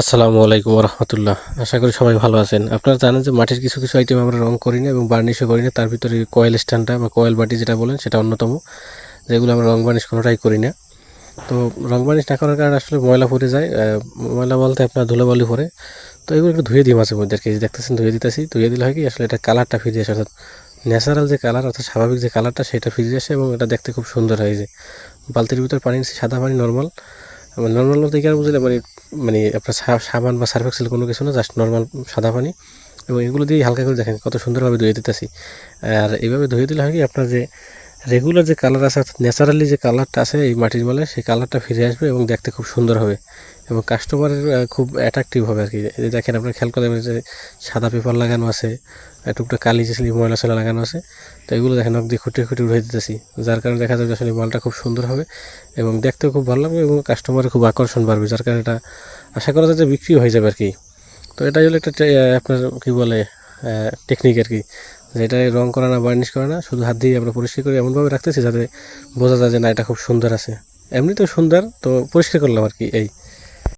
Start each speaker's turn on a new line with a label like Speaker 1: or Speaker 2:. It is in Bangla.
Speaker 1: আসসালামু আলাইকুম রহমতুল্লাহ আশা করি সবাই ভালো আছেন। আপনারা জানেন যে মাটির কিছু কিছু আইটেম আমরা রং করি না এবং বার্নিশও করি না। তার ভিতরে কয়েল স্ট্যান্ডটা বা কয়েল বাটি যেটা বলেন, সেটা অন্যতম। যেগুলো আমরা রং বার্নিশ কোনোটাই করি না। তো রং বার্নিশ না করার কারণে আসলে ময়লা পড়ে যায়। ময়লা বলতে আপনার ধুলোবালি পড়ে। তো এগুলো একটু ধুয়ে দিই মাঝে মধ্যে আর কি। দেখতেছেন, ধুয়ে দিতেছি। ধুয়ে দিলে হয় কি, আসলে এটা কালারটা ফিরে আসে। অর্থাৎ ন্যাচারাল যে কালার অর্থাৎ স্বাভাবিক যে কালারটা সেটা ফিরে আসে এবং এটা দেখতে খুব সুন্দর হয়। এই যে বালতির ভিতর পানি, সাদা পানি নর্মাল নর্মাল বলতে কি আর বুঝলে মানে মানে আপনার সাবান বা সার্ফ এক্সেল কোনো কিছু না জাস্ট নর্মাল সাদা পানি এবং এগুলো দিয়ে হালকা করে দেখেন কত সুন্দরভাবে ধুয়ে দিতেছি। আর এইভাবে ধুয়ে দিলে হয় কি আপনার যে রেগুলার যে কালার আছে, অর্থাৎ ন্যাচারালি যে কালারটা আছে এই মাটির মলে, সেই কালারটা ফিরে আসবে এবং দেখতে খুব সুন্দর হবে এবং কাস্টমারের খুব অ্যাট্রাকটিভ হবে আর কি দেখেন আপনার খেয়াল করে যে সাদা পেপার লাগানো আছে টুকটা কালি যে ময়লা সয়লা লাগানো আছে তো এগুলো দেখেন দিয়ে খুঁটে খুঁটে উঠে দিতেছি। যার কারণে দেখা যাবে আসলে মালটা খুব সুন্দর হবে এবং দেখতেও খুব ভালো লাগবে এবং কাস্টমারের খুব আকর্ষণ বাড়বে, যার কারণে এটা আশা করা যায় যে বিক্রি হয়ে যাবে আর কি তো এটাই হলো একটা আপনার কি বলে টেকনিক আর কি যেটা রং করা না বার্নিশ করা না, শুধু হাত দিয়ে আমরা পরিষ্কার করে এমনভাবে রাখতেছি যাতে বোঝা যায় যে না, এটা খুব সুন্দর আছে। এমনিতেও সুন্দর, তো পরিষ্কার করলাম আর কি এই।